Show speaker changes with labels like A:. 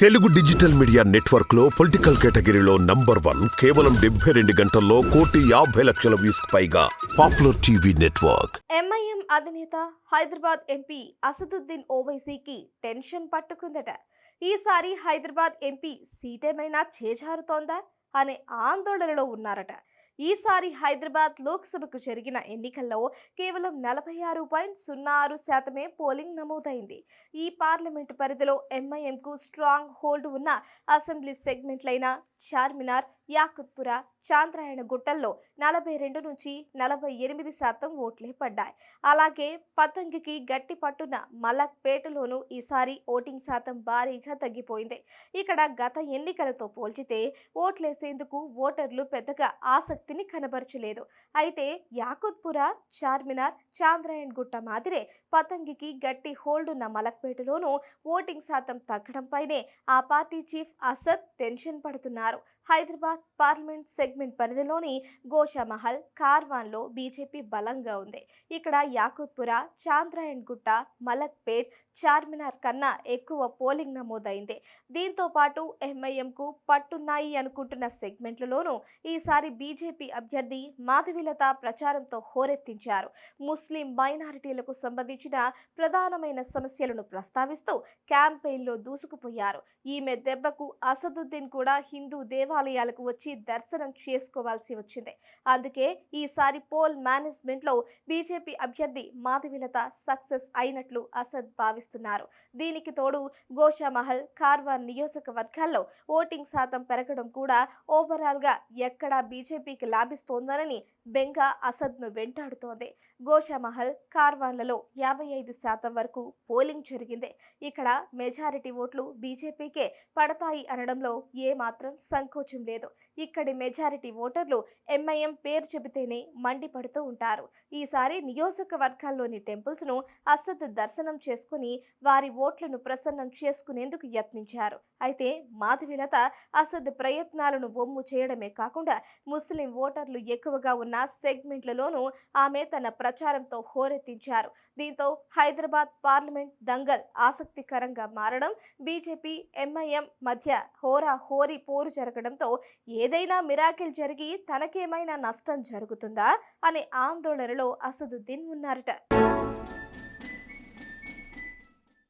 A: Telugu digital media నెట్వర్క్లో political కేటగిరీలో number one కేవలం డెబ్బై రెండు గంటల్లో కోటి యాభై లక్షల వ్యూస్ పైగా పాపులర్ టీవీ నెట్వర్క్.
B: ఎంఐఎం అధినేత హైదరాబాద్ ఎంపీ అసదుద్దీన్ ఓవైసీకి టెన్షన్ పట్టుకుందట. ఈసారి హైదరాబాద్ ఎంపీ సీటేమైనా చేజారుతోందా? అనే ఆందోళనలో ఉన్నారట. ఈసారి హైదరాబాద్ లోక్సభకు జరిగిన ఎన్నికల్లో కేవలం నలభై ఆరు పాయింట్ సున్నా ఆరు శాతమే పోలింగ్ నమోదైంది. ఈ పార్లమెంటు పరిధిలో ఎంఐఎంకు స్ట్రాంగ్ హోల్డ్ ఉన్న అసెంబ్లీ సెగ్మెంట్లైన చార్మినార్ యాకుత్పుర చాంద్రాయణ గుట్టల్లో నలభై రెండు నుంచి నలభై ఎనిమిది శాతం ఓట్లే పడ్డాయి. అలాగే పతంగికి గట్టి పట్టున మలక్పేటలోనూ ఈసారి ఓటింగ్ శాతం భారీగా తగ్గిపోయింది. ఇక్కడ గత ఎన్నికలతో పోల్చితే ఓట్లేసేందుకు ఓటర్లు పెద్దగా శక్తిని కనబరచలేదు. అయితే యాకుత్పుర చార్మినార్ చాంద్రాయణ్ గుట్ట మాదిరే పతంగికి గట్టి హోల్డ్ ఉన్న మలక్పేటలోనూ ఓటింగ్ శాతం తగ్గడంపైనే ఆ పార్టీ చీఫ్ అసద్ టెన్షన్ పడుతున్నారు. హైదరాబాద్ పార్లమెంట్ సెగ్మెంట్ పరిధిలోని గోషామహల్ కార్వాన్లో బీజేపీ బలంగా ఉంది. ఇక్కడ యాకుత్పుర చాంద్రాయణ్ గుట్ట మలక్పేట్ చార్మినార్ కన్నా ఎక్కువ పోలింగ్ నమోదైంది. దీంతో పాటు ఎంఐఎంకు పట్టున్నాయి అనుకుంటున్న సెగ్మెంట్లలోనూ ఈసారి బీజేపీ అభ్యర్థి మాధవిలత ప్రచారంతో హోరెత్తించారు. ముస్లిం మైనారిటీలకు సంబంధించిన ప్రధానమైన సమస్యలను ప్రస్తావిస్తూ క్యాంపెయిన్లో దూసుకుపోయారు. ఈమె దెబ్బకు అసదుద్దీన్ కూడా హిందూ దేవాలయాలకు వచ్చి దర్శనం చేసుకోవాల్సి వచ్చింది. అందుకే ఈసారి పోల్ మేనేజ్మెంట్లో బీజేపీ అభ్యర్థి మాధవిలత సక్సెస్ అయినట్లు అసద్ భావిస్తున్నారు. దీనికి తోడు గోషామహల్ కార్వార్ నియోజకవర్గాల్లో ఓటింగ్ శాతం పెరగడం కూడా ఓవరాల్గా ఎక్కడా బీజేపీకి లాభిస్తోందనని బెంగ అసద్ను వెంటాడుతోంది. గోషామహల్ కార్వాన్లలో యాభై ఐదు శాతం వరకు పోలింగ్ జరిగింది. ఇక్కడ మెజారిటీ ఓట్లు బీజేపీకే పడతాయి అనడంలో ఏమాత్రం సంకోచం లేదు. ఇక్కడి మెజారిటీ ఓటర్లు ఎంఐఎం పేరు చెబితేనే మండిపడుతూ ఉంటారు. ఈసారి నియోజకవర్గాల్లోని టెంపుల్స్ను అసద్ దర్శనం చేసుకుని వారి ఓట్లను ప్రసన్నం చేసుకునేందుకు యత్నించారు. అయితే మాధవిలత అసద్ ప్రయత్నాలను ఒమ్ము చేయడమే కాకుండా ముస్లిం ఓటర్లు ఎక్కువగా ఉన్న సెగ్మెంట్లలోనూ ఆమె తన ప్రచారంతో హోరెత్తించారు. దీంతో హైదరాబాద్ పార్లమెంట్ దంగల్ ఆసక్తికరంగా మారడం బీజేపీ ఎంఐఎం మధ్య హోరా హోరీ పోరు జరగడంతో ఏదైనా మిరాకిల్ జరిగి తనకేమైనా నష్టం జరుగుతుందా అనే ఆందోళనలో అసదుద్దీన్ ఉన్నారట.